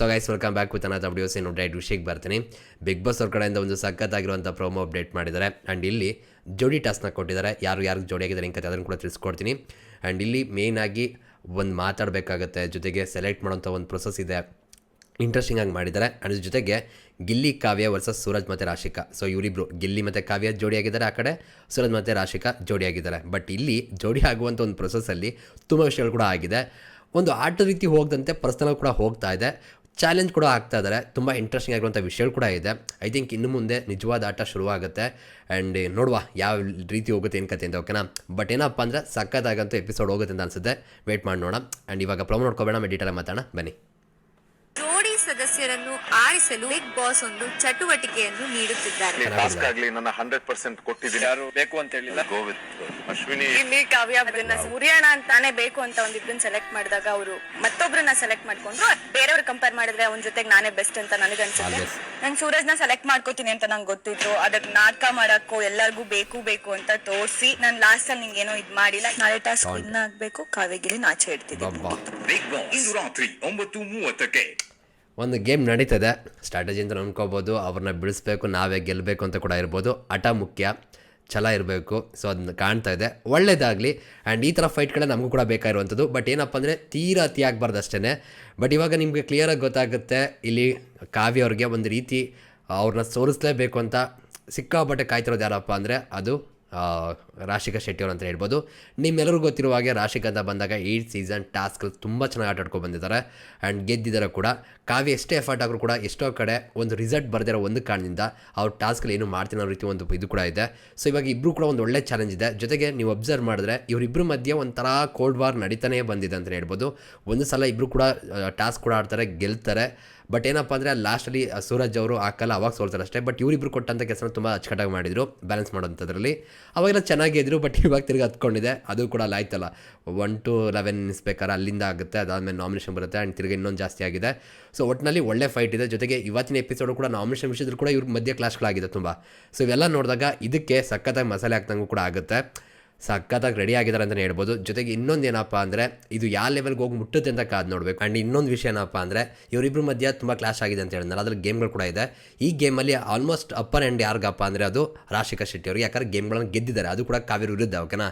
So guys welcome back with another videos ಏನು diet ವಿಷಯಕ್ಕೆ ಬರ್ತೀನಿ. ಬಿಗ್ ಬಾಸ್ ಅವ್ರ ಕಡೆಯಿಂದ ಒಂದು ಸಖತ್ತಾಗಿರುವಂಥ ಪ್ರೋಮೋ ಅಪ್ಡೇಟ್ ಮಾಡಿದ್ದಾರೆ. ಆ್ಯಂಡ್ ಇಲ್ಲಿ ಜೋಡಿ ಟಾಸ್ಕ್ನ ಕೊಟ್ಟಿದ್ದಾರೆ. ಯಾರು ಯಾರು ಜೋಡಿ ಆಗಿದ್ದಾರೆ ಇಂಕ ಅದನ್ನು ಕೂಡ ತಿಳಿಸ್ಕೊಡ್ತೀನಿ. ಆ್ಯಂಡ್ ಇಲ್ಲಿ ಮೇಯ್ನಾಗಿ ಒಂದು ಮಾತಾಡಬೇಕಾಗತ್ತೆ. ಜೊತೆಗೆ ಸೆಲೆಕ್ಟ್ ಮಾಡೋಂಥ ಒಂದು ಪ್ರೊಸೆಸ್ ಇದೆ. ಇಂಟ್ರೆಸ್ಟಿಂಗ್ ಆಗಿ ಮಾಡಿದ್ದಾರೆ. ಅದ್ರ ಜೊತೆಗೆ ಗಿಲ್ಲಿ, ಕಾವ್ಯ ವರ್ಸಸ್ ಸೂರಜ್ ಮತ್ತು ರಾಶಿಕಾ. ಸೊ ಇವರಿಬ್ರು ಗಿಲ್ಲಿ ಮತ್ತು ಕಾವ್ಯ ಜೋಡಿ ಆಗಿದ್ದಾರೆ ಆ ಕಡೆ. ಸೂರಜ್ ಮತ್ತು ರಾಶಿಕಾ ಜೋಡಿಯಾಗಿದ್ದಾರೆ ಬಟ್ ಇಲ್ಲಿ ಜೋಡಿ ಆಗುವಂಥ ಒಂದು ಪ್ರೊಸೆಸ್ಸಲ್ಲಿ ತುಂಬ ವಿಷಯಗಳು ಕೂಡ ಆಗಿದೆ. ಒಂದು ಆಟದ ರೀತಿ ಹೋಗದಂತೆ ಪರ್ಸನಲ್ ಕೂಡ ಹೋಗ್ತಾ ಇದೆ. ಚಾಲೆಂಜ್ ಕೂಡ ಆಗ್ತಾ ಇದ್ದಾರೆ ತುಂಬ ಇಂಟ್ರೆಸ್ಟಿಂಗ್ ಆಗಿರುವಂಥ ವಿಷಯಗಳು ಕೂಡ ಇದೆ. ಐ ಥಿಂಕ್ ಇನ್ನು ಮುಂದೆ ನಿಜವಾದ ಆಟ ಶುರುವಾಗುತ್ತೆ. ಆ್ಯಂಡ್ ನೋಡುವ ಯಾವ ರೀತಿ ಹೋಗುತ್ತೆ ಏನು ಕತೆ ಅಂತ ಓಕೆನಾ ಬಟ್ ಏನಪ್ಪ ಅಂದರೆ ಸಕ್ಕತ್ತಾಗಂತೂ ಎಪಿಸೋಡ್ ಹೋಗುತ್ತೆ ಅಂತ ಅನಿಸುತ್ತೆ. ವೇಟ್ ಮಾಡಿ ನೋಡೋಣ. ಆ್ಯಂಡ್ ಇವಾಗ ಪ್ರೊಮೋ ನೋಡ್ಕೋಬೇಡ ಡೀಟೇಲ್ ಮಾತಾಡೋಣ. ಬನ್ನಿ. ಜೋಡಿ ಸದಸ್ಯರನ್ನು ಆರಿಸಲು ಬಿಗ್ ಬಾಸ್ ಒಂದು ಚಟುವಟಿಕೆಯನ್ನು ನೀಡುತ್ತಿದ್ದಾರೆ. ಟಾಸ್ಕ್ ಆಗ್ಲಿ ನನ್ನ ಹಂಡ್ರೆಡ್ ಪರ್ಸೆಂಟ್ ಕೊಟ್ಟಿದ್ದೀನಿ. ಯಾರು ಬೇಕು ಅಂತ ಹೇಳಿಲ್ಲ. ಗೋವಿಂದ್ ಅಶ್ವಿನಿ. ಇಲ್ಲಿ ಕಾವ್ಯ ಅದನ್ನ ಸೂರ್ಯನ ಅಂತಾನೆ ಬೇಕು ಅಂತ ಒಂದಿಬ್ಬರನ್ನ ಸೆಲೆಕ್ಟ್ ಮಾಡಿದಾಗ ಅವರು ಮತ್ತೊಬ್ರನ್ನ ಸೆಲೆಕ್ಟ್ ಮಾಡ್ಕೊಂಡ್ರು ಬೇರೆಯವ್ರು ಕಂಪೇರ್ ಮಾಡಿದ್ರೆ ಅವನ ಜೊತೆಗೆ ನಾನೇ ಬೆಸ್ಟ್ ಅಂತ ನನಗೆ ಅನ್ಸುತ್ತೆ. Obvious. ನಂಗೆ ಸೂರಜ್ನ ಸೆಲೆಕ್ಟ್ ಮಾಡ್ಕೋತೀನಿ ಅಂತ ನಂಗೆ ಗೊತ್ತಿತ್ತು ಅದಕ್ಕೆ ನಾಟಕ ಮಾಡಕ್ಕೋ ಎಲ್ಲರಿಗೂ ಬೇಕು ಬೇಕು ಅಂತ ತೋರಿಸಿ ನಾನು ಲಾಸ್ಟ್ ಅಲ್ಲಿ ಏನೋ ಇದು ಮಾಡಿಲ್ಲ. ನಾಳೆ ಟಾಸ್ಕ್ ವಿನ್ ಆಗ್ಬೇಕು. ಕಾವ್ಯಗಿರಿ ನಾಚೆ ಇಡ್ತಿದ್ದೆ. ಬಬ್ಬಾ ಇಂದು ರಾತ್ರಿ ಒಂಬತ್ತು ಮೂವತ್ತಕ್ಕೆ. ಒಂದು ಗೇಮ್ ನಡೀತದೆ. ಸ್ಟ್ರಾಟಜಿ ಅಂತ ಅನ್ಕೋಬೋದು ಅವ್ರನ್ನ ಬಿಡಿಸ್ಬೇಕು ನಾವೇ ಗೆಲ್ಲಬೇಕು ಅಂತ ಕೂಡ ಇರ್ಬೋದು. ಹಠ ಮುಖ್ಯ. ಛಲ ಇರಬೇಕು. ಸೊ ಅದನ್ನ ಕಾಣ್ತಾ ಇದೆ. ಒಳ್ಳೇದಾಗಲಿ. ಆ್ಯಂಡ್ ಈ ಥರ ಫೈಟ್ಗಳೇ ನಮಗೂ ಕೂಡ ಬೇಕಾಗಿರುವಂಥದ್ದು. ಬಟ್ ಏನಪ್ಪ ಅಂದರೆ ತೀರಾ ಅತಿ ಆಗಬಾರ್ದು ಅಷ್ಟೇ ಬಟ್ ಇವಾಗ ನಿಮಗೆ ಕ್ಲಿಯರಾಗಿ ಗೊತ್ತಾಗುತ್ತೆ. ಇಲ್ಲಿ ಕಾವ್ಯ ಅವ್ರಿಗೆ ಒಂದು ರೀತಿ ಅವ್ರನ್ನ ಸೋರಿಸಲೇಬೇಕು ಅಂತ ಸಿಕ್ಕಾಪಟ್ಟೆ ಕಾಯ್ತಿರೋದು ಯಾರಪ್ಪ ಅಂದರೆ ಅದು ರಾಶಿಕಾ ಶೆಟ್ಟಿ ಅವರು ಅಂತ ಹೇಳ್ಬೋದು. ನಿಮ್ಮೆಲ್ಲರಿಗೂ ಗೊತ್ತಿರುವ ಹಾಗೆ ರಾಶಿಕಾ ಅಂತ ಬಂದಾಗ ಈ ಸೀಸನ್ ಟಾಸ್ಕ್ ತುಂಬ ಚೆನ್ನಾಗಿ ಆಟ ಬಂದಿದ್ದಾರೆ. ಆ್ಯಂಡ್ ಗೆದ್ದಿದ್ದಾರೆ ಕೂಡ. ಕಾವ್ಯ ಎಷ್ಟೇ ಎಫರ್ಟ್ ಆದರೂ ಕೂಡ ಎಷ್ಟೋ ಕಡೆ ಒಂದು ರಿಸಲ್ಟ್ ಬರ್ದಿರೋ ಒಂದು ಕಾರಣದಿಂದ ಅವ್ರು ಟಾಸ್ಕಲ್ಲಿ ಏನು ಮಾಡ್ತೀನಿ ಅನ್ನೋ ರೀತಿ ಒಂದು ಇದು ಕೂಡ ಇದೆ. ಸೊ ಇವಾಗ ಇಬ್ಬರು ಕೂಡ ಒಂದು ಒಳ್ಳೆ ಚಾಲೆಂಜ್ ಇದೆ. ಜೊತೆಗೆ ನೀವು ಅಬ್ಸರ್ವ್ ಮಾಡಿದ್ರೆ ಇವರಿಬ್ಬರ ಮಧ್ಯೆ ಒಂಥರ ಕೋಲ್ಡ್ ವಾರ್ ನಡೀತಾನೆ ಬಂದಿದೆ ಅಂತ ಹೇಳ್ಬೋದು. ಒಂದು ಸಲ ಇಬ್ಬರು ಕೂಡ ಟಾಸ್ಕ್ ಕೂಡ ಆಡ್ತಾರೆ, ಗೆಲ್ತಾರೆ. ಬಟ್ ಏನಪ್ಪ ಅಂದರೆ ಲಾಸ್ಟಲ್ಲಿ ಸೂರಜ್ ಅವರು ಹಾಕಲ್ಲ ಅವಾಗ ಸೋಲ್ತಾರೆ ಅಷ್ಟೇ. ಬಟ್ ಇವರಿಬ್ರು ಕೊಟ್ಟಂಥ ಕೆಲಸನ ತುಂಬ ಅಚ್ಚುಕಟ್ಟಾಗಿ ಮಾಡಿದರು ಬ್ಯಾಲೆನ್ಸ್ ಮಾಡೋಂಥದ್ರಲ್ಲಿ ಅವಾಗೆಲ್ಲ ಚೆನ್ನಾಗೇ ಇದ್ರು ಬಟ್ ಇವಾಗ ತಿರ್ಗಿ ಹತ್ಕೊಂಡಿದೆ ಅದು ಕೂಡ ಆಯ್ತಲ್ಲ. ಒನ್ ಟು ಲೆವೆನ್ ನಿಲ್ಲಿಸ್ಬೇಕಾದ್ರೆ ಅಲ್ಲಿಂದ ಆಗುತ್ತೆ, ಅದಾದಮೇಲೆ ನಾಮಿನೇಷನ್ ಬರುತ್ತೆ ಆ್ಯಂಡ್ ತಿರ್ಗಿ ಇನ್ನೊಂದು ಜಾಸ್ತಿ ಆಗಿದೆ. ಸೊ ಒಟ್ಟಿನಲ್ಲಿ ಒಳ್ಳೆ ಫೈಟ್ ಇದೆ. ಜೊತೆಗೆ ಇವತ್ತಿನ ಎಪಿಸೋಡು ಕೂಡ ನಾಮಿನೇಷನ್ ವಿಷಯದಲ್ಲೂ ಕೂಡ ಇವ್ರ ಮಧ್ಯೆ ಕ್ಲಾಶ್ಗಳಾಗಿದೆ ತುಂಬ. ಸೊ ಇವೆಲ್ಲ ನೋಡಿದಾಗ ಇದಕ್ಕೆ ಸಖತ್ತಾಗಿ ಮಸಾಲೆ ಹಾಕ್ದಂಗೂ ಕೂಡ ಆಗುತ್ತೆ. ಸಖತ್ತಾಗಿ ರೆಡಿ ಆಗಿದ್ದಾರೆ ಅಂತಲೇ ಹೇಳ್ಬೋದು. ಜೊತೆಗೆ ಇನ್ನೊಂದು ಏನಪ್ಪ ಅಂದರೆ, ಇದು ಯಾವ ಲೆವೆಲ್ಗೆ ಹೋಗಿ ಮುಟ್ಟುತ್ತೆ ಅಂತ ಕಾದು ನೋಡಬೇಕು. ಆ್ಯಂಡ್ ಇನ್ನೊಂದು ವಿಷಯ ಏನಪ್ಪ ಅಂದರೆ ಇವರಿಬ್ಬರ ಮಧ್ಯ ತುಂಬ ಕ್ಲಾಶ್ ಆಗಿದೆ ಅಂತ ಹೇಳಿದ್ನಲ್ಲ, ಅದ್ರಲ್ಲಿ ಗೇಮ್ಗಳು ಕೂಡ ಇದೆ. ಈ ಗೇಮಲ್ಲಿ ಆಲ್ಮೋಸ್ಟ್ ಅಪ್ಪರ್ ಆ್ಯಂಡ್ ಯಾರಿಗಪ್ಪ ಅಂದರೆ, ಅದು ರಾಶಿಕಾ ಶೆಟ್ಟಿ ಅವರಿಗೆ. ಯಾಕಂದ್ರೆ ಗೇಮ್ಗಳನ್ನು ಗೆದ್ದಿದ್ದಾರೆ. ಅದು ಕೂಡ ಕಾವೇರಿ ವಿರುದ್ಧ ಓಕೆನಾ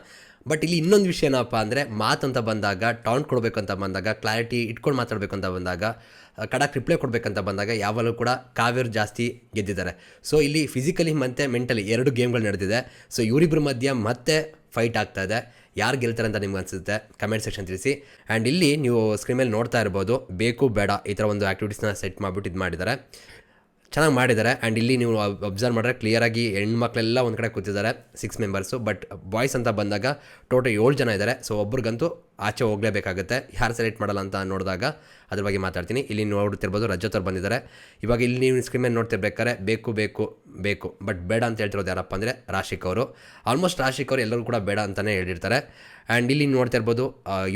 ಬಟ್ ಇಲ್ಲಿ ಇನ್ನೊಂದು ವಿಷಯ ಏನಪ್ಪ ಅಂದರೆ ಮಾತಂತ ಬಂದಾಗ ಟಾಂಟ್ ಕೊಡಬೇಕಂತ ಅಂತ ಬಂದಾಗ ಕ್ಲಾರಿಟಿ ಇಟ್ಕೊಂಡು ಮಾತಾಡಬೇಕು ಅಂತ ಬಂದಾಗ ಕಡಕ್ ರಿಪ್ಲೈ ಕೊಡಬೇಕಂತ ಬಂದಾಗ ಯಾವಾಗಲೂ ಕೂಡ ಕಾವೇರಿ ಜಾಸ್ತಿ ಗೆದ್ದಿದ್ದಾರೆ. ಸೊ ಇಲ್ಲಿ ಫಿಸಿಕಲಿ ಮತ್ತು ಮೆಂಟಲಿ ಎರಡು ಗೇಮ್ಗಳು ನಡೆದಿದೆ. ಸೊ ಇವರಿಬ್ಬರ ಮಧ್ಯೆ ಮತ್ತೆ ಫೈಟ್ ಆಗ್ತಾ ಇದೆ. ಯಾರು ಗೆಲ್ತಾರೆ ಅಂತ ನಿಮ್ಗೆ ಅನಿಸುತ್ತೆ? ಕಮೆಂಟ್ ಸೆಕ್ಷನ್ ತಿಳಿಸಿ. ಆ್ಯಂಡ್ ಇಲ್ಲಿ ನೀವು ಸ್ಕ್ರೀನ್ ಮೇಲೆ ನೋಡ್ತಾ ಇರ್ಬೋದು. ಬೇಕು, ಬೇಡ ಈ ಥರ ಒಂದು ಆ್ಯಕ್ಟಿವಿಟೀಸ್ನ ಸೆಟ್ ಮಾಡಿಬಿಟ್ಟು ಇದು ಮಾಡಿದ್ದಾರೆ. ಚೆನ್ನಾಗಿ ಮಾಡಿದ್ದಾರೆ. ಆ್ಯಂಡ್ ಇಲ್ಲಿ ನೀವು ಅಬ್ಸರ್ವ್ ಮಾಡಿದ್ರೆ ಕ್ಲಿಯರಾಗಿ ಹೆಣ್ಮಕ್ಳೆಲ್ಲ ಒಂದು ಕಡೆ ಕೂತಿದ್ದಾರೆ ಸಿಕ್ಸ್ ಮೆಂಬರ್ಸು ಬಟ್ ಬಾಯ್ಸ್ ಅಂತ ಬಂದಾಗ ಟೋಟಲ್ ಏಳು ಜನ ಇದ್ದಾರೆ. ಸೊ ಒಬ್ರಿಗಂತೂ ಆಚೆ ಹೋಗಲೇಬೇಕಾಗುತ್ತೆ. ಯಾರು ಸೆಲೆಕ್ಟ್ ಮಾಡಲ್ಲ ಅಂತ ನೋಡಿದಾಗ ಅದ್ರ ಬಗ್ಗೆ ಮಾತಾಡ್ತೀನಿ. ಇಲ್ಲಿ ನೋಡ್ತಿರ್ಬೋದು ರಜತ್ ಬಂದಿದ್ದಾರೆ. ಇವಾಗ ಇಲ್ಲಿ ನೀವು ಸ್ಕ್ರೀನ್ ಮೇಲೆ ನೋಡ್ತಿರ್ಬೇಕಾದ್ರೆ ಬೇಕು ಬೇಕು ಬೇಕು. ಬಟ್ ಬೇಡ ಅಂತ ಹೇಳ್ತಿರೋದು ಯಾರಪ್ಪ ಅಂದರೆ ರಾಶಿಕ್ ಅವರು. ಆಲ್ಮೋಸ್ಟ್ ರಾಶಿಕ್ ಅವರು ಎಲ್ಲರೂ ಕೂಡ ಬೇಡ ಅಂತಲೇ ಹೇಳಿರ್ತಾರೆ. ಆ್ಯಂಡ್ ಇಲ್ಲಿ ನೋಡ್ತಿರ್ಬೋದು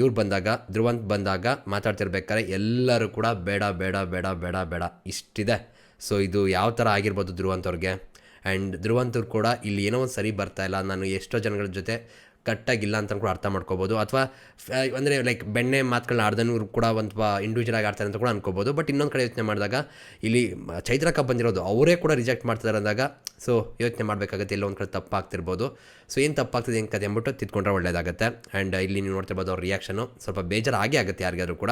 ಇವ್ರು ಬಂದಾಗ, ಧ್ರುವಂತ್ ಬಂದಾಗ ಮಾತಾಡ್ತಿರ್ಬೇಕಾದ್ರೆ ಎಲ್ಲರೂ ಕೂಡ ಬೇಡ ಬೇಡ ಬೇಡ ಬೇಡ ಬೇಡ. ಇಷ್ಟಿದೆ. ಸೊ ಇದು ಯಾವ ಥರ ಆಗಿರ್ಬೋದು ಧ್ರುವಂತವ್ರಿಗೆ ಆ್ಯಂಡ್ ಧ್ರುವಂತವ್ರು ಕೂಡ ಇಲ್ಲಿ ಏನೋ ಒಂದು ಸರಿ ಬರ್ತಾ ಇಲ್ಲ. ನಾನು ಎಷ್ಟೋ ಜನಗಳ ಜೊತೆ ಕಟ್ಟಾಗಿಲ್ಲ ಅಂತ ಕೂಡ ಅರ್ಥ ಮಾಡ್ಕೋಬೋದು. ಅಥವಾ ಅಂದರೆ ಲೈಕ್ ಬೆಣ್ಣೆ ಮಾತುಗಳನ್ನ ಆಡ್ದನೂ ಕೂಡ ಒಂದು ಇಂಡಿವಿಜುವಲ್ ಆಗಿ ಆಡ್ತಾರೆ ಅಂತ ಕೂಡ ಅನ್ಕೋಬೋದು. ಬಟ್ ಇನ್ನೊಂದು ಕಡೆ ಯೋಚನೆ ಮಾಡಿದಾಗ ಇಲ್ಲಿ ಮ- ಚೈತ್ರ ಕಪ್ ಬಂದಿರೋದು ಅವರೇ ಕೂಡ ರಿಜೆಕ್ಟ್ ಮಾಡ್ತಾರೆ ಅಂದಾಗ ಸೊ ಯೋಚನೆ ಮಾಡಬೇಕಾಗುತ್ತೆ. ಎಲ್ಲೋ ಒಂದು ಕಡೆ ತಪ್ಪಾಗ್ತಿರ್ಬೋದು. ಸೊ ಏನು ತಪ್ಪಾಗ್ತದೆ, ಏನು ಕತೆ ಅಂದ್ಬಿಟ್ಟು ತಿದ್ಕೊಂಡ್ರೆ ಒಳ್ಳೇದಾಗುತ್ತೆ. ಆ್ಯಂಡ್ ಇಲ್ಲಿ ನೀವು ನೋಡ್ತಿರ್ಬೋದು ಅವ್ರ ರಿಯಾಕ್ಷನು ಸ್ವಲ್ಪ ಬೇಜಾರು ಆಗೇ ಆಗುತ್ತೆ ಯಾರಿಗಾದ್ರೂ ಕೂಡ.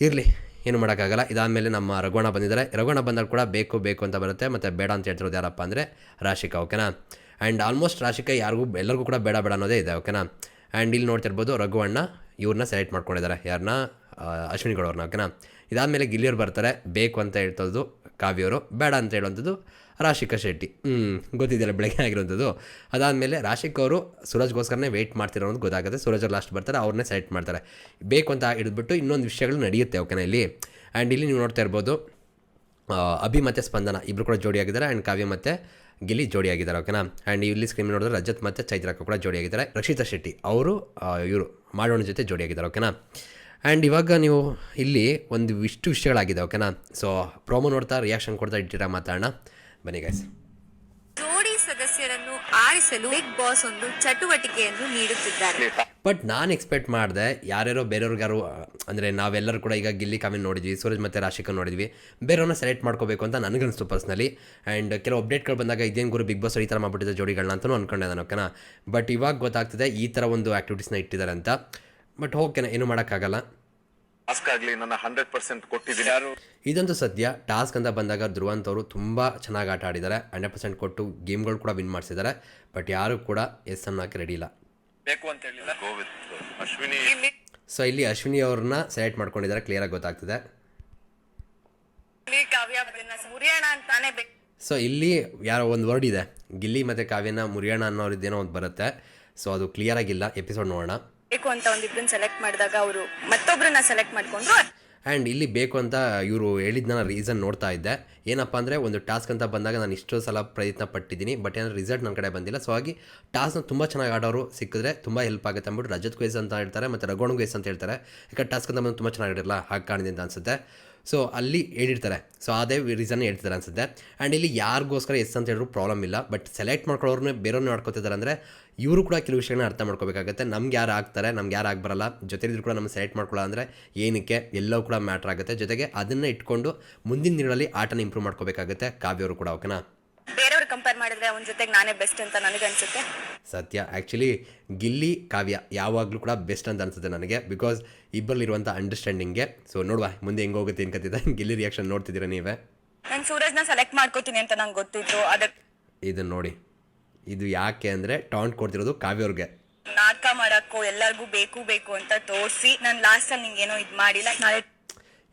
ಇರಲಿ. ಏನು ಮಾಡೋಕ್ಕಾಗಲ್ಲ. ಇದಾದಮೇಲೆ ನಮ್ಮ ರಘುವಣ ಬಂದಿದ್ದಾರೆ. ರಘುಣ ಬಂದಾಗ ಕೂಡ ಬೇಕು ಬೇಕು ಅಂತ ಬರುತ್ತೆ. ಮತ್ತು ಬೇಡ ಅಂತ ಹೇಳ್ತಿರೋದು ಯಾರಪ್ಪ ಅಂದರೆ ರಾಶಿಕಾ, ಓಕೆನಾ? ಆ್ಯಂಡ್ ಆಲ್ಮೋಸ್ಟ್ ರಾಶಿಕಾ ಯಾರಿಗೂ ಎಲ್ಲರಿಗೂ ಕೂಡ ಬೇಡ ಬೇಡ ಅನ್ನೋದೇ ಇದೆ, ಓಕೆನಾ? ಆ್ಯಂಡ್ ಇಲ್ಲಿ ನೋಡ್ತಿರ್ಬೋದು ರಘುವಣ್ಣ ಇವ್ರನ್ನ ಸೆಲೆಕ್ಟ್ ಮಾಡ್ಕೊಂಡಿದ್ದಾರೆ ಯಾರನ್ನ ಅಶ್ವಿನಿ ಗೌಡವ್ರನ್ನ ಓಕೆನಾ ಇದಾದಮೇಲೆ ಗಿಲ್ಲಿಯವ್ರು ಬರ್ತಾರೆ. ಬೇಕು ಅಂತ ಹೇಳ್ತದ್ದು ಕಾವ್ಯವರು ಬೇಡ ಅಂತ ಹೇಳುವಂಥದ್ದು ರಾಶಿಕಾ ಶೆಟ್ಟಿ. ಹ್ಞೂ ಗೊತ್ತಿದೆಯಲ್ಲ, ಬೆಳಗ್ಗೆ ಆಗಿರುವಂಥದ್ದು. ಅದಾದಮೇಲೆ ರಾಶಿಕ್ ಅವರು ಸೂರಜ್ಗೋಸ್ಕರನೇ ವೆಯ್ಟ್ ಮಾಡ್ತಿರೋದು ಗೊತ್ತಾಗುತ್ತೆ. ಸೂರಜ್ ಅವ್ರು ಲಾಸ್ಟ್ ಬರ್ತಾರೆ, ಅವ್ರನ್ನೇ ಸೆಲೆಕ್ಟ್ ಮಾಡ್ತಾರೆ. ಬೇಕು ಅಂತ ಹಿಡಿದ್ಬಿಟ್ಟು ಇನ್ನೊಂದು ವಿಷಯಗಳು ನಡೆಯುತ್ತೆ ಓಕೆನಾ ಇಲ್ಲಿ. ಆ್ಯಂಡ್ ಇಲ್ಲಿ ನೀವು ನೋಡ್ತಾ ಇರ್ಬೋದು ಅಭಿ ಮತ್ತು ಸ್ಪಂದನ ಇಬ್ಬರು ಕೂಡ ಜೋಡಿಯಾಗಿದ್ದಾರೆ. ಆ್ಯಂಡ್ ಕಾವ್ಯ ಮತ್ತು ಗಿಲ್ಲಿ ಜೋಡಿಯಾಗಿದ್ದಾರೆ ಓಕೆನಾ ಆ್ಯಂಡ್ ಇಲ್ಲಿ ಸ್ಕ್ರೀನ್ ನೋಡಿದ್ರೆ ರಜತ್ ಮತ್ತು ಚೈತ್ರಕ್ಕ ಕೂಡ ಜೋಡಿಯಾಗಿದ್ದಾರೆ. ರಕ್ಷಿತಾ ಶೆಟ್ಟಿ ಅವರು ಇವರು ಮಾಡೋಣ ಜೊತೆ ಜೋಡಿಯಾಗಿದ್ದಾರೆ ಓಕೆನಾ ಆ್ಯಂಡ್ ಇವಾಗ ನೀವು ಇಲ್ಲಿ ಒಂದು ಇಷ್ಟು ವಿಷಯಗಳಾಗಿದೆ ಓಕೆನಾ ಸೊ ಪ್ರೋಮೋ ನೋಡ್ತಾ ರಿಯಾಕ್ಷನ್ ಕೊಡ್ತಾ ಇಟ್ಟಿರ ಮಾತಾಡೋಣ. ಬನ್ನಿ ಗೈಸ್ ಆರಿಸಲು ಬಿಗ್ ಬಾಸ್ ಒಂದು ಚಟುವಟಿಕೆಯನ್ನು ನೀಡುತ್ತಿದ್ದಾರೆ. ಬಟ್ ನಾನು ಎಕ್ಸ್ಪೆಕ್ಟ್ ಮಾಡಿದೆ ಯಾರ್ಯಾರೋ ಬೇರೆಯವ್ರಿಗಾರು ಅಂದರೆ ನಾವೆಲ್ಲರೂ ಕೂಡ ಈಗ ಗಿಲ್ಲಿ ಕಾಮಿನ್ ನೋಡಿದ್ವಿ ಸೂರಜ್ ಮತ್ತು ರಾಶಿಕಾ ನೋಡಿದ್ವಿ. ಬೇರೆಯವ್ರನ್ನ ಸೆಲೆಕ್ಟ್ ಮಾಡ್ಕೋಬೇಕು ಅಂತ ನನಗನ್ನಿಸ್ತು ಪರ್ಸ್ನಲಿ ಆ್ಯಂಡ್ ಕೆಲವು ಅಪ್ಡೇಟ್ಗಳು ಬಂದಾಗ ಇದೇನು ಗುರು ಬಿಗ್ ಬಾಸ್ ಈ ಥರ ಮಾಡ್ಬಿಟ್ಟಿದೆ ಜೋಡಿಗಳನ್ನ ಅಂತಲೂ ಅನ್ಕೊಂಡೆ ನಾನು ಓಕೆನಾ ಬಟ್ ಇವಾಗ ಗೊತ್ತಾಗ್ತಿದೆ ಈ ಥರ ಒಂದು ಆ್ಯಕ್ಟಿವಿಟೀಸ್ನ ಇಟ್ಟಿದ್ದಾರೆ ಅಂತ. ಬಟ್ ಓಕೆನಾ ಏನು ಮಾಡೋಕ್ಕಾಗಲ್ಲ. ಟಾಸ್ಕ್ ಆಗಲಿ ನನ್ನ ಹಂಡ್ರೆಡ್ ಪರ್ಸೆಂಟ್ ಕೊಟ್ಟಿದ್ದೀನಿ. ಯಾರು? ಇದಂತೂ ಸದ್ಯ ಟಾಸ್ಕ್ ಅಂತ ಬಂದಾಗ ಧ್ರುವಂತ್ ಅವರು ತುಂಬ ಚೆನ್ನಾಗಿ ಆಟ ಆಡಿದ್ದಾರೆ. ಹಂಡ್ರೆಡ್ ಪರ್ಸೆಂಟ್ ಕೊಟ್ಟು ಗೇಮ್ಗಳು ಕೂಡ ವಿನ್ ಮಾಡಿಸಿದ್ದಾರೆ. ಬಟ್ ಯಾರು ಕೂಡ ಎಸ್ ಅನ್ನೋಕ್ಕೆ ರೆಡಿ ಇಲ್ಲ. ಬೇಕು ಅಂತ ಹೇಳಿಲ್ಲ. ಅಶ್ವಿನಿ. ಸೊ ಇಲ್ಲಿ ಅಶ್ವಿನಿ ಅವ್ರನ್ನ ಸೆಲೆಕ್ಟ್ ಮಾಡ್ಕೊಂಡಿದ್ದಾರೆ. ಕ್ಲಿಯರಾಗಿ ಗೊತ್ತಾಗ್ತಿದೆ. ಕಾವ್ಯ ಮುರಿಯೋಣ ಅಂತಾನೆ ಬೇಕು ಸೊ ಇಲ್ಲಿ ಯಾರೋ ಒಂದು ವರ್ಡ್ ಇದೆ. ಗಿಲ್ಲಿ ಮತ್ತು ಕಾವ್ಯನ ಮುರಿಯೋಣ ಅನ್ನೋರಿದ್ದೇನೋ ಒಂದು ಬರುತ್ತೆ. ಸೊ ಅದು ಕ್ಲಿಯರ್ ಆಗಿಲ್ಲ. ಎಪಿಸೋಡ್ ನೋಡೋಣ. ಬೇಕು ಅಂತ ಸೆಲೆಕ್ಟ್ ಮಾಡಿದಾಗ ಅವರು ಮತ್ತೊಬ್ಬರನ್ನ ಸೆಲೆಕ್ಟ್ ಮಾಡ್ಕೊಂಡ್ರು ಆ್ಯಂಡ್ ಇಲ್ಲಿ ಬೇಕು ಅಂತ ಇವರು ಹೇಳಿದ್ನ ರೀಸನ್ ನೋಡ್ತಾ ಇದ್ದೆ. ಏನಪ್ಪ ಅಂದರೆ ಒಂದು ಟಾಸ್ಕ್ ಅಂತ ಬಂದಾಗ ನಾನು ಇಷ್ಟೋ ಸಲ ಪ್ರಯತ್ನ ಪಟ್ಟಿದ್ದೀನಿ ಬಟ್ ಏನೋ ರಿಸಲ್ಟ್ ನನ್ನ ಕಡೆ ಬಂದಿಲ್ಲ. ಸೊ ಆಗಿ ಟಾಸ್ಕ್ನ ತುಂಬ ಚೆನ್ನಾಗಿ ಆಡೋರು ಸಿಕ್ಕಿದ್ರೆ ತುಂಬ ಹೆಲ್ಪ್ ಆಗುತ್ತೆ ಅಂದ್ಬಿಟ್ಟು ರಜತ್ ಕ್ವೇಸ್ ಅಂತ ಹೇಳ್ತಾರೆ, ಮತ್ತು ರಘೋಣ್ ಕ್ವೇಸ್ ಅಂತ ಹೇಳ್ತಾರೆ. ಯಾಕಂದ್ರೆ ಟಾಸ್ಕ್ ಅಂತ ಬಂದು ತುಂಬ ಚೆನ್ನಾಗಿರಲ್ಲ ಹಾಗೆ ಕಾಣಿದೆ ಅಂತ ಅನಿಸುತ್ತೆ. ಸೊ ಅಲ್ಲಿ ಹೇಳಿರ್ತಾರೆ. ಸೊ ಅದೇ ರೀಸನ್ ಹೇಳ್ತಿದ್ದಾರೆ ಅನ್ಸುತ್ತೆ. ಆ್ಯಂಡ್ ಇಲ್ಲಿ ಯಾರಿಗೋಸ್ಕರ ಎಸ್ ಅಂತ ಹೇಳಿದ್ರು ಪ್ರಾಬ್ಲಮ್ ಇಲ್ಲ. ಬಟ್ ಸೆಲೆಕ್ಟ್ ಮಾಡ್ಕೊಳ್ಳೋರ್ನೇ ಬೇರೆಯವ್ರು ಮಾಡ್ಕೋತಿದ್ದಾರೆ ಅಂದರೆ, ಇವರು ಕೂಡ ಕೆಲವು ವಿಷಯಗಳನ್ನ ಅರ್ಥ ಮಾಡ್ಕೋಬೇಕಾಗುತ್ತೆ. ನಮ್ಗೆ ಯಾರು ಆಗ್ತಾರೆ, ನಮ್ಗೆ ಯಾರು ಆಗ್ಬರಲ್ಲ. ಜೊತೆಲಿದ್ರು ಕೂಡ ನಮ್ಮ ಸೆಲೆಕ್ಟ್ ಮಾಡ್ಕೊಳ್ಳೋ ಅಂದರೆ, ಏನಕ್ಕೆ? ಎಲ್ಲವೂ ಕೂಡ ಮ್ಯಾಟ್ರ್ ಆಗುತ್ತೆ. ಜೊತೆಗೆ ಅದನ್ನು ಇಟ್ಕೊಂಡು ಮುಂದಿನ ದಿನಗಳಲ್ಲಿ ಆಟನ ಇಂಪ್ರೂವ್ ಮಾಡ್ಕೋಬೇಕಾಗುತ್ತೆ. ಕಾವ್ಯವರು ಕೂಡ ಓಕೆನಾ ಅವನ ಜೊತೆಗೆ ನಾನೇ ಬೆಸ್ಟ್ ಅಂತ ನನಗನ್ಸುತ್ತೆ ಸತ್ಯ. ಆ್ಯಕ್ಚುಲಿ ಗಿಲ್ಲಿ ಕಾವ್ಯ ಯಾವಾಗಲೂ ಕೂಡ ಬೆಸ್ಟ್ ಅಂತ ಅನ್ಸುತ್ತೆ ನನಗೆ ಬಿಕಾಸ್ ಇಬ್ಬರಲ್ಲಿರುವಂಥ ಅಂಡರ್ಸ್ಟ್ಯಾಂಡಿಂಗ್ಗೆ ಸೊ ನೋಡುವ ಮುಂದೆ ಹೆಂಗೆ ಹೋಗುತ್ತೆ ಅನ್ಕತ್ತಿದ್ದೆ ಗಿಲ್ಲಿ ರಿಯಾಕ್ಷನ್ ನೋಡ್ತಿದ್ದೀರಾ ನೀವೇ? ನಾನು ಸೂರಜ್ನ ಸೆಲೆಕ್ಟ್ ಮಾಡ್ಕೋತೀನಿ ಅಂತ ನಂಗೆ ಗೊತ್ತಿತ್ತು ಅದಕ್ಕೆ ಇದನ್ನ ನೋಡಿ ಇದು ಯಾಕೆ ಅಂದ್ರೆ ಟಾಂಟ್ ಕೊಡ್ತಿರೋದು ಕಾವ್ಯವ್ರಿಗೆ. ನಾಟಕ ಮಾಡಕ್ಕೂ ಎಲ್ಲರಿಗೂ ಬೇಕು ಬೇಕು ಅಂತ ತೋರಿಸಿ. ನಾನು ಲಾಸ್ಟ್ ಅಲ್ಲಿ ನಿಂಗೇನೋ ಇದು ಮಾಡಿಲ್ಲ. ನಾಳೆ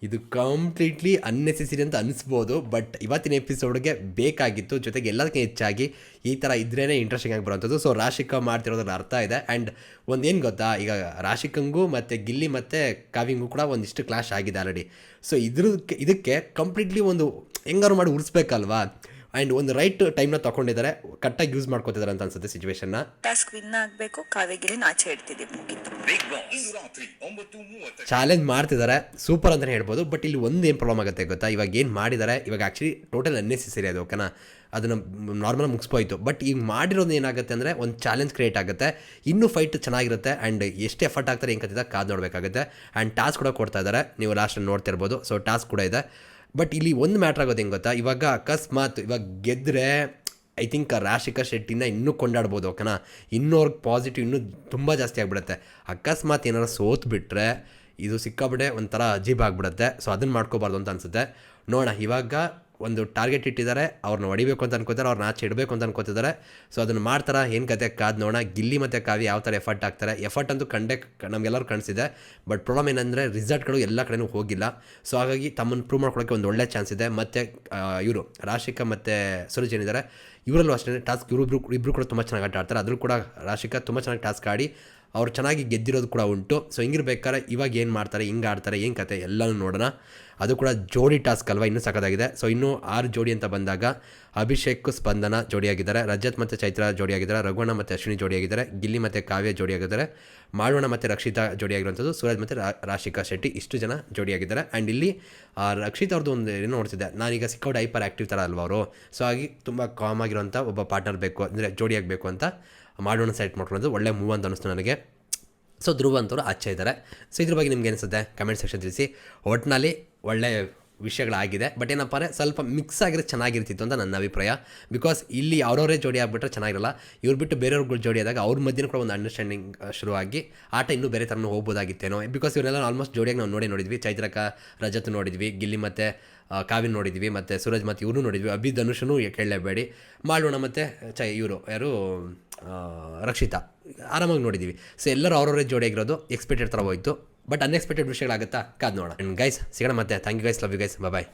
ಇದು ಕಂಪ್ಲೀಟ್ಲಿ ಅನ್ನೆಸೆಸರಿ ಅಂತ ಅನಿಸ್ಬೋದು ಬಟ್ ಇವತ್ತಿನ ಎಪಿಸೋಡ್ಗೆ ಬೇಕಾಗಿತ್ತು. ಜೊತೆಗೆ ಎಲ್ಲದಕ್ಕೆ ಹೆಚ್ಚಾಗಿ ಈ ಥರ ಇದ್ರೇ ಇಂಟ್ರೆಸ್ಟಿಂಗ್ ಆಗಿ ಬರುವಂಥದ್ದು. ಸೊ ರಾಶಿಕ ಮಾಡ್ತಿರೋದ್ರ ಅರ್ಥ ಇದೆ. ಆ್ಯಂಡ್ ಒಂದೇನು ಗೊತ್ತಾ? ಈಗ ರಾಶಿಕಂಗೂ ಮತ್ತು ಗಿಲ್ಲಿ ಮತ್ತು ಕಾವಿಂಗೂ ಕೂಡ ಒಂದಿಷ್ಟು ಕ್ಲಾಶ್ ಆಗಿದೆ ಆಲ್ರೆಡಿ ಸೊ ಇದ್ರ ಇದಕ್ಕೆ ಕಂಪ್ಲೀಟ್ಲಿ ಒಂದು ಹೆಂಗಾರು ಮಾಡಿ ಉಳಿಸ್ಬೇಕಲ್ವಾ ಆ್ಯಂಡ್ ಒಂದು ರೈಟ್ ಟೈಮ್ನ ತಗೊಂಡಿದ್ದಾರೆ ಕರೆಕ್ಟಾಗಿ ಯೂಸ್ ಮಾಡ್ಕೋತಿದ್ದಾರೆ ಅಂತ ಅನ್ಸುತ್ತೆ ಸಿಚುವೇಶನ್ನ ಟಾಸ್ಕ್ ವಿನ್ ಆಗಬೇಕು ಕಾವ್ಯಗಿರಿ ಆಚೆ ಇಡ್ತಿದ್ದೀವಿ ಮುಗೀತು. ಬಿಗ್ ಬಾಸ್ ಇಂದು ರಾತ್ರಿ ಒಂಬತ್ತು ಮೂವತ್ತಕ್ಕೆ. ಚಾಲೆಂಜ್ ಮಾಡ್ತಿದ್ದಾರೆ ಸೂಪರ್ ಅಂತಲೇ ಹೇಳ್ಬೋದು ಬಟ್ ಇಲ್ಲಿ ಒಂದು ಏನು ಪ್ರಾಬ್ಲಮ್ ಆಗುತ್ತೆ ಗೊತ್ತಾ? ಇವಾಗ ಏನು ಮಾಡಿದ್ದಾರೆ ಇವಾಗ ಆ್ಯಕ್ಚುಲಿ ಟೋಟಲ್ ಅನ್ನೆಸೆಸರಿ ಅದು ಓಕೆನಾ ಅದನ್ನು ನಾರ್ಮಲ್ ಮುಗಿಸ್ಬೋಯ್ತು ಬಟ್ ಈಗ ಮಾಡಿರೋದು ಏನಾಗುತ್ತೆ ಅಂದರೆ ಒಂದು ಚಾಲೆಂಜ್ ಕ್ರಿಯೇಟ್ ಆಗುತ್ತೆ. ಇನ್ನೂ ಫೈಟ್ ಚೆನ್ನಾಗಿರುತ್ತೆ ಆ್ಯಂಡ್ ಎಷ್ಟು ಎಫರ್ಟ್ ಆಗ್ತಾರೆ ಏನು ಕತ್ತಿದ ಕಾದು ನೋಡಬೇಕಾಗುತ್ತೆ. ಆ್ಯಂಡ್ ಟಾಸ್ಕ್ ಕೂಡ ಕೊಡ್ತಾ ಇದ್ದಾರೆ ನೀವು ಲಾಸ್ಟಲ್ಲಿ ನೋಡ್ತಿರ್ಬೋದು. ಸೊ ಟಾಸ್ಕ್ ಕೂಡ ಇದೆ. ಬಟ್ ಇಲ್ಲಿ ಒಂದು ಮ್ಯಾಟ್ರ್ ಆಗೋದು ಹೆಂಗೆ ಗೊತ್ತಾ? ಇವಾಗ ಅಕಸ್ಮಾತ್ ಇವಾಗ ಗೆದ್ದರೆ ಐ ಥಿಂಕ್ ರಾಶಿಕಾ ಶೆಟ್ಟಿನ ಇನ್ನೂ ಕೊಂಡಾಡ್ಬೋದು, ಓಕೆನಾ? ಇನ್ನೂ ಪಾಸಿಟಿವ್ ಇನ್ನೂ ತುಂಬ ಜಾಸ್ತಿ ಆಗಿಬಿಡುತ್ತೆ. ಅಕಸ್ಮಾತ್ ಏನಾರು ಸೋತು ಬಿಟ್ಟರೆ ಇದು ಸಿಕ್ಕಾಬಿಟ್ಟೆ ಒಂಥರ ಅಜೀಬ್ ಆಗಿಬಿಡುತ್ತೆ. ಸೊ ಅದನ್ನು ಮಾಡ್ಕೋಬಾರ್ದು ಅಂತ ಅನಿಸುತ್ತೆ. ನೋಡೋಣ, ಇವಾಗ ಒಂದು ಟಾರ್ಗೆಟ್ ಇಟ್ಟಿದ್ದಾರೆ, ಅವ್ರನ್ನ ಹೊಡಿಬೇಕು ಅಂತ ಅನ್ಕೋತಾರೆ ಅವ್ರನ್ನ ಆಚೆ ಇಡಬೇಕು ಅಂತ ಅನ್ಕೋತಿದ್ದಾರೆ ಸೊ ಅದನ್ನು ಮಾಡ್ತಾರೆ, ಏನು ಕತೆ ಕಾದ ನೋಡೋಣ. ಗಿಲ್ಲಿ ಮತ್ತು ಕಾವಿ ಯಾವ ಥರ ಎಫರ್ಟ್ ಆಗ್ತಾರೆ ಎಫರ್ಟ್ ಅಂತೂ ಕಂಡೆ ನಮಗೆಲ್ಲರೂ ಕಾಣಿಸಿದೆ. ಬಟ್ ಪ್ರಾಬ್ಲಮ್ ಏನಂದರೆ ರಿಸಲ್ಟ್ಗಳು ಎಲ್ಲ ಕಡೆನೂ ಹೋಗಿಲ್ಲ. ಸೊ ಹಾಗಾಗಿ ತಮ್ಮನ್ನು ಪ್ರೂವ್ ಮಾಡ್ಕೊಳ್ಳೋಕ್ಕೆ ಒಂದು ಒಳ್ಳೆ ಚಾನ್ಸ್ ಇದೆ. ಮತ್ತು ಇವರು ರಾಶಿಕಾ ಮತ್ತು ಸುರಜ್ ಏನಿದ್ದಾರೆ ಇವರಲ್ಲೂ ಅಷ್ಟೇ, ಟಾಸ್ಕ್ ಇವರು ಇಬ್ಬರು ಕೂಡ ತುಂಬ ಚೆನ್ನಾಗಿ ಆಟ ಆಡ್ತಾರೆ. ಅದ್ರೂ ಕೂಡ ರಾಶಿಕ ತುಂಬ ಚೆನ್ನಾಗಿ ಟಾಸ್ಕ್ ಆಡಿ ಅವ್ರು ಚೆನ್ನಾಗಿ ಗೆದ್ದಿರೋದು ಕೂಡ ಉಂಟು. ಸೊ ಹಿಂಗಿರ್ಬೇಕಾದ್ರೆ ಇವಾಗ ಏನು ಮಾಡ್ತಾರೆ, ಹಿಂಗೆ ಆಡ್ತಾರೆ, ಏನು ಕತೆ ಎಲ್ಲನೂ ನೋಡೋಣ. ಅದು ಕೂಡ ಜೋಡಿ ಟಾಸ್ಕ್ ಅಲ್ವಾ? ಇನ್ನೂ ಸಖತ್ತಾಗಿದೆ. ಸೊ ಇನ್ನೂ ಆರು ಜೋಡಿ ಅಂತ ಬಂದಾಗ ಅಭಿಷೇಕ್ ಸ್ಪಂದನ ಜೋಡಿಯಾಗಿದ್ದಾರೆ, ರಜತ್ ಮತ್ತು ಚೈತ್ರ ಜೋಡಿಯಾಗಿದ್ದಾರೆ ರಘುವಣ ಮತ್ತು ಅಶ್ವಿನಿ ಜೋಡಿಯಾಗಿದ್ದಾರೆ, ಗಿಲ್ಲಿ ಮತ್ತು ಕಾವ್ಯ ಜೋಡಿಯಾಗಿದ್ದಾರೆ ಮಾಡೋಣ ಮತ್ತು ರಕ್ಷಿತಾ ಜೋಡಿಯಾಗಿರುವಂಥದ್ದು, ಸೂರಜ್ ಮತ್ತು ರಾಶಿಕಾ ಶೆಟ್ಟಿ ಇಷ್ಟು ಜನ ಜೋಡಿಯಾಗಿದ್ದಾರೆ. ಆ್ಯಂಡ್ ಇಲ್ಲಿ ರಕ್ಷಿತ್ ಅವ್ರದ್ದು ಒಂದು ಏನು ನೋಡ್ತಿದ್ದೆ, ನಾನೀಗ ಸಿಕ್ಕೋಡ್ ಹೈಪರ್ ಆ್ಯಕ್ಟಿವ್ ಥರ ಅಲ್ವಾ ಅವರು? ಸೊ ಹಾಗೆ ತುಂಬ ಕಾಮ್ ಆಗಿರುವಂಥ ಒಬ್ಬ ಪಾರ್ಟ್ನರ್ ಬೇಕು, ಅಂದರೆ ಜೋಡಿಯಾಗಬೇಕು ಅಂತ ಮಾಡೋಣ ಸೆಲೆಕ್ಟ್ ಮಾಡ್ಕೊಳ್ಳೋದು ಒಳ್ಳೆ ಮೂವ್ ಅಂತ ಅನಿಸ್ತು ನನಗೆ. ಸೊ ಧ್ರುವ ಅಂತವ್ರು ಆಚೆ ಇದ್ದಾರೆ. ಸೊ ಇದ್ರ ಬಗ್ಗೆ ನಿಮ್ಗೆ ಅನಿಸುತ್ತೆ? ಕಮೆಂಟ್ ಸೆಕ್ಷನ್ ತಿಳಿಸಿ. ಒಟ್ಟಿನಲ್ಲಿ ಒಳ್ಳೆ ವಿಷಯಗಳಾಗಿದೆ. ಬಟ್ ಏನಪ್ಪ ಅಂದರೆ ಸ್ವಲ್ಪ ಮಿಕ್ಸ್ ಆಗಿರೋ ಚೆನ್ನಾಗಿರ್ತಿತ್ತು ಅಂತ ನನ್ನ ಅಭಿಪ್ರಾಯ. ಬಿಕಾಸ್ ಇಲ್ಲಿ ಅವ್ರವರೇ ಜೋಡಿ ಆಗಿಬಿಟ್ರೆ ಚೆನ್ನಾಗಿರಲ್ಲ. ಇವ್ರು ಬಿಟ್ಟು ಬೇರೆಯವ್ರುಗಳು ಜೋಡಿ ಆದಾಗ ಅವ್ರ ಮಧ್ಯೆ ಕೂಡ ಒಂದು ಅಂಡರ್ಸ್ಟ್ಯಾಂಡಿಂಗ್ ಶುರುವಾಗಿ ಆಟ ಇನ್ನೂ ಬೇರೆ ಥರನೂ ಹೋಗ್ಬೋದಾಗಿತ್ತೇನೋ. ಬಿಕಾಸ್ ಇವರೆಲ್ಲ ಆಲ್ಮೋಸ್ಟ್ ಜೋಡಿಯಾಗಿ ನಾವು ನೋಡಿ ನೋಡಿದ್ವಿ. ಚೈತ್ರಕ, ರಜತ್ ನೋಡಿದ್ವಿ. ಗಿಲ್ಲಿ ಮತ್ತು ಕಾವಿನ್ ನೋಡಿದ್ವಿ. ಮತ್ತು ಸೂರಜ್ ಮತ್ತು ಇವ್ರನ್ನೂ ನೋಡಿದ್ವಿ. ಅಭಿ ಧನುಷನು ಕೇಳಲೇಬೇಡಿ. ಮಾಡೋಣ ಮತ್ತು ಚೈ ಇವರು, ಯಾರು ರಕ್ಷಿತಾ, ಆರಾಮಾಗಿ ನೋಡಿದ್ದೀವಿ ಸೊ ಎಲ್ಲರೂ ಅವ್ರವರೇ ಜೋಡಿಯಾಗಿರೋದು ಎಕ್ಸ್ಪೆಕ್ಟೆಡ್ ಥರ ಹೋಯ್ತು. ಬಟ್ ಅನ್ಎಕ್ಸ್ಪೆಕ್ಟೆಡ್ ವಿಷಯಗಳಾಗುತ್ತಾ ಕಾದ್ ನೋಡೋಣ. ಗೈಸ್ ಸಿಗೋಣ ಮತ್ತೆ. Thank you guys love you guys bye